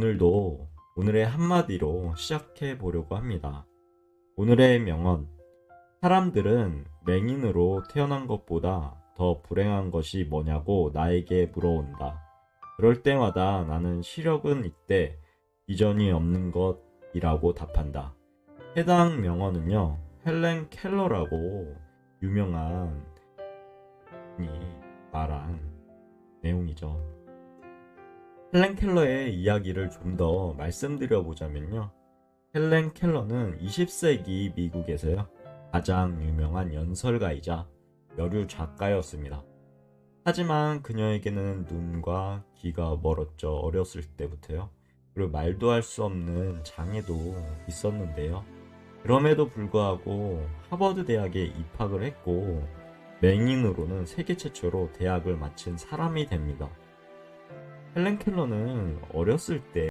오늘도 오늘의 한마디로 시작해 보려고 합니다. 오늘의 명언. 사람들은 맹인으로 태어난 것보다 더 불행한 것이 뭐냐고 나에게 물어온다. 그럴 때마다 나는 시력은 있대 이전이 없는 것이라고 답한다. 해당 명언은요, 헬렌 켈러라고 유명한 이 말한 내용이죠. 헬렌 켈러의 이야기를 좀 더 말씀드려 보자면요. 헬렌 켈러는 20세기 미국에서요. 가장 유명한 연설가이자 여류 작가였습니다. 하지만 그녀에게는 눈과 귀가 멀었죠. 어렸을 때부터요. 그리고 말도 할 수 없는 장애도 있었는데요. 그럼에도 불구하고 하버드 대학에 입학을 했고 맹인으로는 세계 최초로 대학을 마친 사람이 됩니다. 헬렌 켈러는 어렸을 때